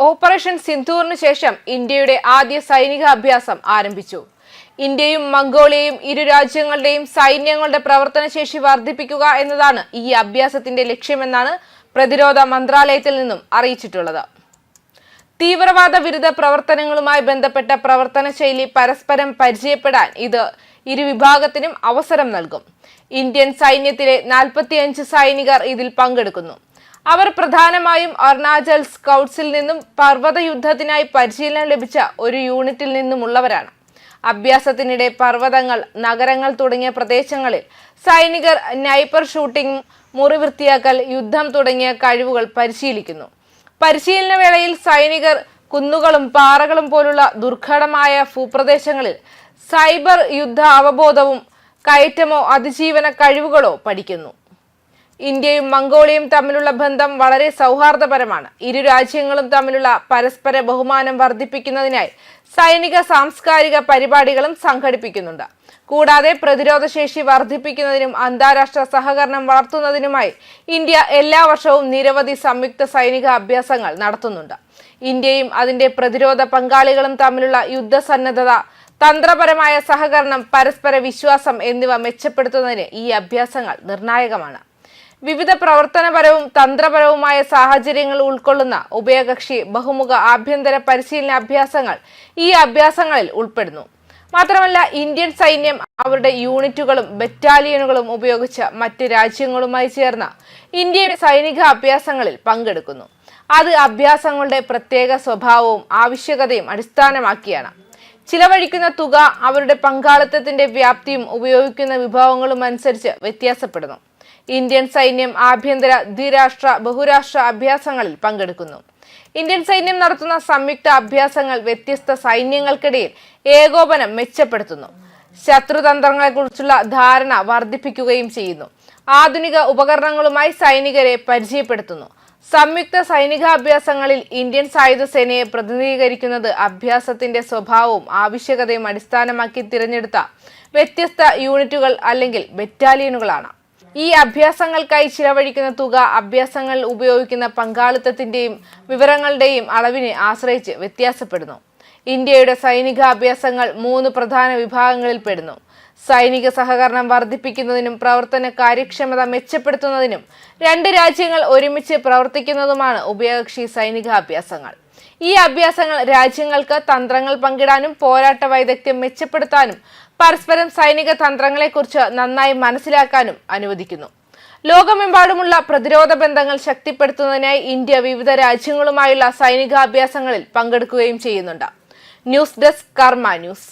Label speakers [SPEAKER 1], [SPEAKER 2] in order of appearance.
[SPEAKER 1] Operation സിന്ധൂറിന് ശേഷം ഇന്ത്യയുടെ ആദ്യ സൈനിക അഭ്യാസം ആരംഭിച്ചു. ഇന്ത്യയും മംഗോളിയയും ഇരു രാജ്യങ്ങളുടെയും സൈന്യങ്ങളുടെ പ്രവർത്തനശേഷി വർദ്ധിപ്പിക്കുക എന്നതാണ് ഈ അഭ്യാസത്തിന്റെ ലക്ഷ്യമെന്നാണ് പ്രതിരോധ മന്ത്രാലയത്തിൽ നിന്നും അറിയിച്ചിട്ടുള്ളത്. തീവ്രവാദ വിരുദ്ധ പ്രവർത്തനങ്ങളുമായി ബന്ധപ്പെട്ട പ്രവർത്തന ശൈലി പരസ്പരം പരിചയപ്പെടാൻ ഇത് ഇരു വിഭാഗത്തിനും അവസരം നൽകും. ഇന്ത്യൻ സൈന്യത്തിലെ നാൽപ്പത്തിയഞ്ച് സൈനികർ ഇതിൽ പങ്കെടുക്കുന്നു. അവർ പ്രധാനമായും അരുണാചൽ സ്കൗട്ട്സിൽ നിന്നും പർവത യുദ്ധത്തിനായി പരിശീലനം ലഭിച്ച ഒരു യൂണിറ്റിൽ നിന്നുമുള്ളവരാണ്. അഭ്യാസത്തിനിടെ പർവതങ്ങൾ നഗരങ്ങൾ തുടങ്ങിയ പ്രദേശങ്ങളിൽ സൈനികർ നൈപ്പർ ഷൂട്ടിംഗ് മുറി വൃത്തിയാക്കൽ യുദ്ധം തുടങ്ങിയ കഴിവുകൾ പരിശീലിക്കുന്നു. പരിശീലന വേളയിൽ സൈനികർ കുന്നുകളും പാറകളും പോലുള്ള ദുർഘടമായ ഭൂപ്രദേശങ്ങളിൽ സൈബർ യുദ്ധ അവബോധവും കയറ്റമോ അതിജീവന കഴിവുകളോ പഠിക്കുന്നു. ഇന്ത്യയും മംഗോളിയയും തമ്മിലുള്ള ബന്ധം വളരെ സൗഹാർദ്ദപരമാണ്. ഇരു രാജ്യങ്ങളും തമ്മിലുള്ള പരസ്പര ബഹുമാനം വർദ്ധിപ്പിക്കുന്നതിനായി സൈനിക സാംസ്കാരിക പരിപാടികളും സംഘടിപ്പിക്കുന്നുണ്ട്. കൂടാതെ പ്രതിരോധശേഷി വർദ്ധിപ്പിക്കുന്നതിനും അന്താരാഷ്ട്ര സഹകരണം വളർത്തുന്നതിനുമായി ഇന്ത്യ എല്ലാ വർഷവും നിരവധി സംയുക്ത സൈനിക അഭ്യാസങ്ങൾ നടത്തുന്നുണ്ട്. ഇന്ത്യയും അതിന്റെ പ്രതിരോധ പങ്കാളികളും തമ്മിലുള്ള യുദ്ധസന്നദ്ധത തന്ത്രപരമായ സഹകരണം പരസ്പര വിശ്വാസം എന്നിവ മെച്ചപ്പെടുത്തുന്നതിന് ഈ അഭ്യാസങ്ങൾ നിർണായകമാണ്. വിവിധ പ്രവർത്തനപരവും തന്ത്രപരവുമായ സാഹചര്യങ്ങൾ ഉൾക്കൊള്ളുന്ന ഉഭയകക്ഷി ബഹുമുഖ ആഭ്യന്തര പരിശീലന അഭ്യാസങ്ങൾ ഈ അഭ്യാസങ്ങളിൽ ഉൾപ്പെടുന്നു. മാത്രമല്ല ഇന്ത്യൻ സൈന്യം അവരുടെ യൂണിറ്റുകളും ബറ്റാലിയനുകളും ഉപയോഗിച്ച് മറ്റ് രാജ്യങ്ങളുമായി ചേർന്ന ഇന്ത്യൻ സൈനിക അഭ്യാസങ്ങളിൽ പങ്കെടുക്കുന്നു. അത് അഭ്യാസങ്ങളുടെ പ്രത്യേക സ്വഭാവവും ആവശ്യകതയും അടിസ്ഥാനമാക്കിയാണ്. ചിലവഴിക്കുന്ന തുക അവരുടെ പങ്കാളിത്തത്തിന്റെ വ്യാപ്തിയും ഉപയോഗിക്കുന്ന വിഭവങ്ങളും അനുസരിച്ച് വ്യത്യാസപ്പെടുന്നു. ഇന്ത്യൻ സൈന്യം ആഭ്യന്തര ദ്വിരാഷ്ട്ര ബഹുരാഷ്ട്ര അഭ്യാസങ്ങളിൽ പങ്കെടുക്കുന്നു. ഇന്ത്യൻ സൈന്യം നടത്തുന്ന സംയുക്ത അഭ്യാസങ്ങൾ വ്യത്യസ്ത സൈന്യങ്ങൾക്കിടയിൽ ഏകോപനം മെച്ചപ്പെടുത്തുന്നു. ശത്രുതന്ത്രങ്ങളെക്കുറിച്ചുള്ള ധാരണ വർദ്ധിപ്പിക്കുകയും ചെയ്യുന്നു. ആധുനിക ഉപകരണങ്ങളുമായി സൈനികരെ പരിചയപ്പെടുത്തുന്നു. സംയുക്ത സൈനികാഭ്യാസങ്ങളിൽ ഇന്ത്യൻ സായുധ സേനയെ പ്രതിനിധീകരിക്കുന്നത് അഭ്യാസത്തിന്റെ സ്വഭാവവും ആവശ്യകതയും അടിസ്ഥാനമാക്കി തിരഞ്ഞെടുത്ത വ്യത്യസ്ത യൂണിറ്റുകൾ അല്ലെങ്കിൽ ബറ്റാലിയനുകളാണ്. ഈ അഭ്യാസങ്ങൾക്കായി ചിലവഴിക്കുന്ന തുക അഭ്യാസങ്ങൾ ഉപയോഗിക്കുന്ന പങ്കാളിത്തത്തിന്റെയും വിവരങ്ങളുടെയും അളവിനെ ആശ്രയിച്ച് വ്യത്യാസപ്പെടുന്നു. ഇന്ത്യയുടെ സൈനിക അഭ്യാസങ്ങൾ മൂന്ന് പ്രധാന വിഭാഗങ്ങളിൽ പെടുന്നു. സൈനിക സഹകരണം വർദ്ധിപ്പിക്കുന്നതിനും പ്രവർത്തന കാര്യക്ഷമത മെച്ചപ്പെടുത്തുന്നതിനും രണ്ട് രാജ്യങ്ങൾ ഒരുമിച്ച് പ്രവർത്തിക്കുന്നതുമാണ് ഉഭയകക്ഷി സൈനിക അഭ്യാസങ്ങൾ. ഈ അഭ്യാസങ്ങൾ രാജ്യങ്ങൾക്ക് തന്ത്രങ്ങൾ പങ്കിടാനും പോരാട്ട വൈദഗ്ധ്യം മെച്ചപ്പെടുത്താനും പരസ്പരം സൈനിക തന്ത്രങ്ങളെക്കുറിച്ച് നന്നായി മനസ്സിലാക്കാനും അനുവദിക്കുന്നു. ലോകമെമ്പാടുമുള്ള പ്രതിരോധ ബന്ധങ്ങൾ ശക്തിപ്പെടുത്തുന്നതിനായി ഇന്ത്യ വിവിധ രാജ്യങ്ങളുമായുള്ള സൈനികാഭ്യാസങ്ങളിൽ പങ്കെടുക്കുകയും ചെയ്യുന്നുണ്ട്. News desk Karma news.